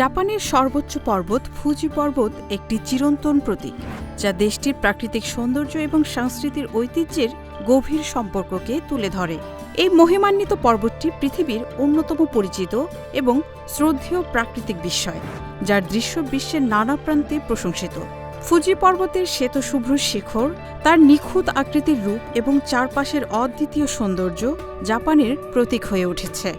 জাপানের সর্বোচ্চ পর্বত ফুজি পর্বত একটি চিরন্তন প্রতীক, যা দেশটির প্রাকৃতিক সৌন্দর্য এবং সাংস্কৃতিক ঐতিহ্যের গভীর সম্পর্ককে তুলে ধরে। এই মহিমান্বিত পর্বতটি পৃথিবীর অন্যতম পরিচিত এবং শ্রদ্ধেয় প্রাকৃতিক বিস্ময়, যার দৃশ্য বিশ্বের নানা প্রান্তে প্রশংসিত। ফুজি পর্বতের শ্বেতশুভ্র শিখর, তার নিখুঁত আকৃতির রূপ এবং চারপাশের অদ্বিতীয় সৌন্দর্য জাপানের প্রতীক হয়ে উঠেছে।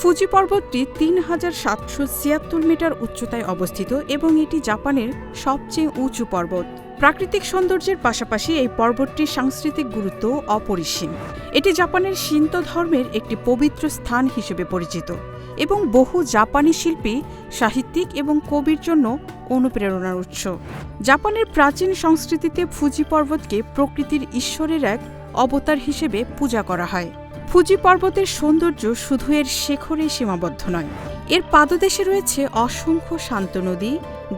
ফুজি পর্বতটি তিন হাজার সাতশো ছিয়াত্তর মিটার উচ্চতায় অবস্থিত এবং এটি জাপানের সবচেয়ে উঁচু পর্বত। প্রাকৃতিক সৌন্দর্যের পাশাপাশি এই পর্বতটির সাংস্কৃতিক গুরুত্ব অপরিসীম। এটি জাপানের শিন্ত ধর্মের একটি পবিত্র স্থান হিসেবে পরিচিত এবং বহু জাপানি শিল্পী, সাহিত্যিক এবং কবির জন্য অনুপ্রেরণার উৎস। জাপানের প্রাচীন সংস্কৃতিতে ফুজি পর্বতকে প্রকৃতির ঈশ্বরের এক অবতার হিসেবে পূজা করা হয়। ফুজি পর্বতের সৌন্দর্য শুধু এর শেখরে সীমাবদ্ধ নয়। এর পাদদেশে রয়েছে অসংখ্য শান্ত নদী,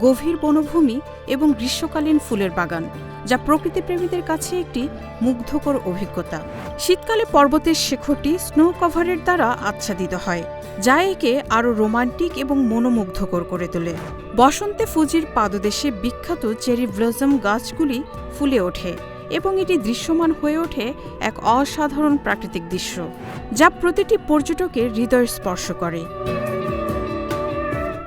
গভীর বনভূমি এবং গ্রীষ্মকালীন ফুলের বাগান, যা প্রকৃতিপ্রেমীদের কাছে একটি মুগ্ধকর অভিজ্ঞতা। শীতকালে পর্বতের শেখরটি স্নো কভারের দ্বারা আচ্ছাদিত হয়, যা একে আরও রোমান্টিক এবং মনোমুগ্ধকর করে তোলে। বসন্তে ফুজির পাদদেশে বিখ্যাত চেরি ব্লজম গাছগুলি ফুলে ওঠে। এবং এটি দৃশ্যমান হয়ে ওঠে এক অসাধারণ প্রাকৃতিক দৃশ্য, যা প্রতিটি পর্যটকের হৃদয় স্পর্শ করে।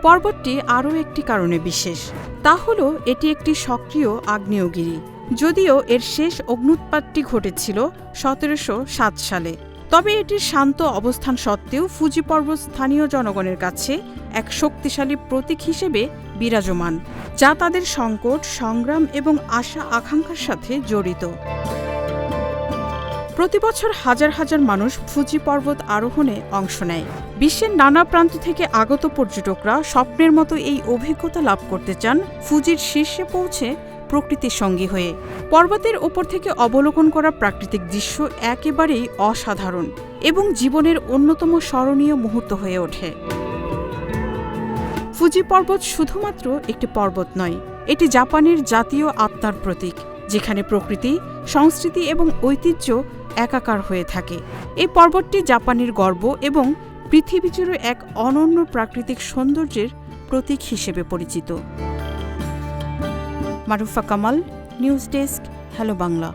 পর্বতটি আরও একটি কারণে বিশেষ, তা হল এটি একটি সক্রিয় আগ্নেয়গিরি, যদিও এর শেষ অগ্নুৎপাতটি ঘটেছিল সতেরোশো সাত সালে। তবে এটির শান্ত অবস্থান সত্ত্বেও ফুজি পর্বত স্থানীয় জনগণের কাছে এক শক্তিশালী প্রতীক হিসেবে বিরাজমান, যা তাদের সংকট, সংগ্রাম এবং আশা আকাঙ্ক্ষার সাথে জড়িত। প্রতিবছর হাজার হাজার মানুষ ফুজি পর্বত আরোহণে অংশ নেয়। বিশ্বের নানা প্রান্ত থেকে আগত পর্যটকরা স্বপ্নের মতো এই অভিজ্ঞতা লাভ করতে চান। ফুজির শীর্ষে পৌঁছে প্রকৃতির সঙ্গী হয়ে। পর্বতের ওপর থেকে অবলোকন করা প্রাকৃতিক দৃশ্য একেবারেই অসাধারণ এবং জীবনের অন্যতম স্মরণীয় মুহূর্ত হয়ে ওঠে। ফুজি পর্বত শুধুমাত্র একটি পর্বত নয়, এটি জাপানের জাতীয় আত্মার প্রতীক, যেখানে প্রকৃতি, সংস্কৃতি এবং ঐতিহ্য একাকার হয়ে থাকে। এই পর্বতটি জাপানের গর্ব এবং পৃথিবী জুড়ে এক অনন্য প্রাকৃতিক সৌন্দর্যের প্রতীক হিসেবে পরিচিত। Marufa Kamal news desk Hello Bangla.